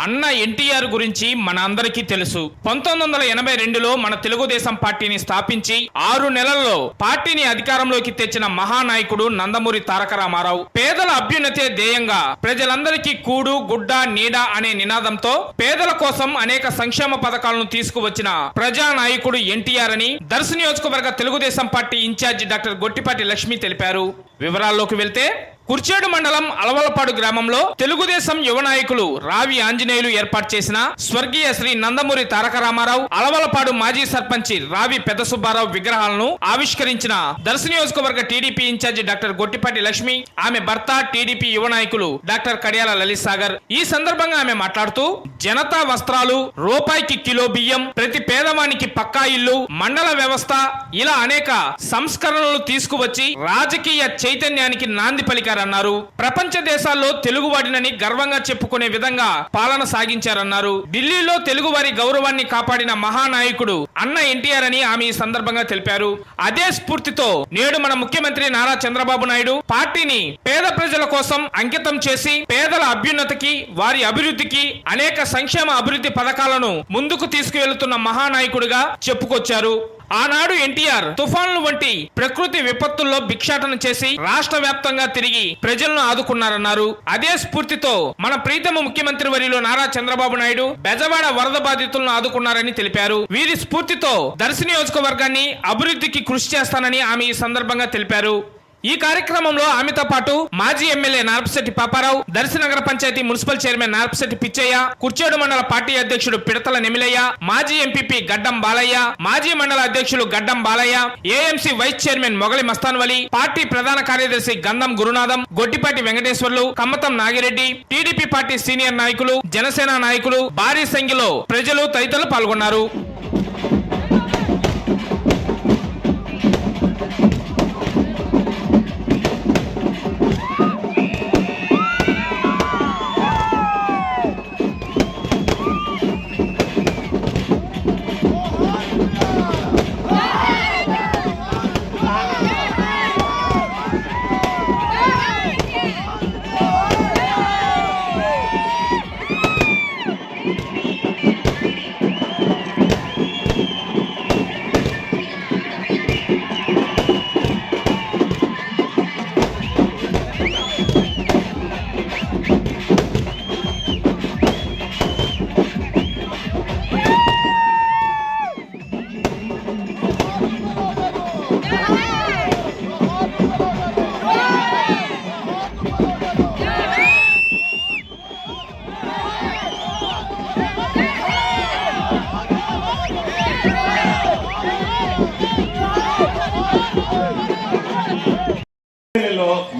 అన్న ఎన్టీఆర్ గురించి మన అందరికీ తెలుసు. పంతొమ్మిది వందల ఎనభై రెండులో మన తెలుగుదేశం పార్టీని స్థాపించి ఆరు నెలల్లో పార్టీని అధికారంలోకి తెచ్చిన మహానాయకుడు నందమూరి తారక రామారావు. పేదల అభ్యున్నతే ధ్యేయంగా ప్రజలందరికీ కూడు గుడ్డ నీడ అనే నినాదంతో పేదల కోసం అనేక సంక్షేమ పథకాలను తీసుకువచ్చిన ప్రజానాయకుడు ఎన్టీఆర్ అని దర్శ నియోజకవర్గ Telugu Desam party incharge doctor Gottipati Lakshmi తెలిపారు. వివరాల్లోకి వెళ్తే కుర్చేడు మండలం అలవలపాడు గ్రామంలో తెలుగుదేశం యువ నాయకులు రావి ఆంజనేయులు ఏర్పాటు చేసిన స్వర్గీయ శ్రీ నందమూరి తారక రామారావు అలవలపాడు మాజీ సర్పంచి రావి పెద్ద సుబ్బారావు విగ్రహాలను ఆవిష్కరించిన దర్శ నియోజకవర్గ TDP incharge doctor Gottipati Lakshmi ఆమె భర్త టీడీపీ యువ నాయకులు డాక్టర్ కడియాల లలిత్ సాగర్ ఈ సందర్భంగా ఆమె మాట్లాడుతూ జనతా వస్త్రాలు రూపాయికి కిలో బియ్యం ప్రతి పేదవానికి పక్కా ఇల్లు మండల వ్యవస్థ ఇలా అనేక సంస్కరణలు తీసుకువచ్చి రాజకీయ చైతన్యానికి నాంది పలికారన్నారు. ప్రపంచ దేశాల్లో తెలుగువాడినని గర్వంగా చెప్పుకునే విధంగా పాలన సాగించారన్నారు. ఢిల్లీలో తెలుగువారి గౌరవాన్ని కాపాడిన మహానాయకుడు అన్న ఎన్టీఆర్ అని ఆమె ఈ సందర్భంగా తెలిపారు. అదే స్ఫూర్తితో నేడు మన ముఖ్యమంత్రి నారా చంద్రబాబు నాయుడు పార్టీని పేద ప్రజల కోసం అంకితం చేసి పేదల అభ్యున్నతికి వారి అభివృద్ధికి అనేక సంక్షేమ అభివృద్ధి పథకాలను ముందుకు తీసుకువెళ్తున్న మహానాయకుడిగా చెప్పుకొచ్చారు. ఆనాడు ఎన్టీఆర్ తుఫాన్లు వంటి ప్రకృతి విపత్తుల్లో భిక్షాటన చేసి రాష్ట్ర వ్యాప్తంగా తిరిగి ప్రజలను ఆదుకున్నారన్నారు. అదే స్ఫూర్తితో మన ప్రీతమ ముఖ్యమంత్రి వరిలో నారా చంద్రబాబు నాయుడు బెజవాడ వరద బాధితులను ఆదుకున్నారని తెలిపారు. వీరి స్ఫూర్తితో దర్శి నియోజకవర్గాన్ని అభివృద్ధికి కృషి చేస్తానని ఆమె ఈ సందర్భంగా తెలిపారు. ఈ కార్యక్రమంలో ఆమెతో పాటు మాజీ ఎమ్మెల్యే నార్పశెట్టి పాపారావు దర్శనగర పంచాయతీ మున్సిపల్ చైర్మన్ నార్పశెట్టి పిచ్చయ్య కుర్చేడు మండల పార్టీ అధ్యక్షుడు పిడతల నెమిలయ్య మాజీ ఎంపీపీ గడ్డం బాలయ్య మాజీ మండల అధ్యక్షులు గడ్డం బాలయ్య ఏఎంసీ వైస్ చైర్మన్ మొగలి మస్తాన్వలి పార్టీ ప్రధాన కార్యదర్శి Gandham Gurunatham Gottipati Venkateswarlu Kammatam Nagireddy TDP party senior నాయకులు జనసేన నాయకులు భారీ సంఖ్యలో ప్రజలు తదితరులు పాల్గొన్నారు.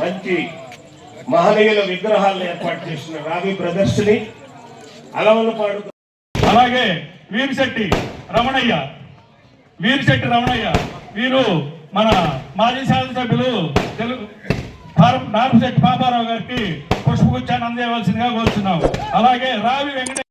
మంచి మహనీయుల విగ్రహాలను ఏర్పాటు చేసిన రావి ప్రదర్శిని అలవలు పాడు అలాగే వీరిశెట్టి రమణయ్య. వీరిశెట్టి రమణయ్య. వీరు మన మాజీ శాసనసభ్యులు తెలుగు నార్పశెట్టి పాపారావు గారికి పుష్పగుచ్చాన్ని అందజేయవలసిందిగా కోరుతున్నాం అలాగే రావి వెంకట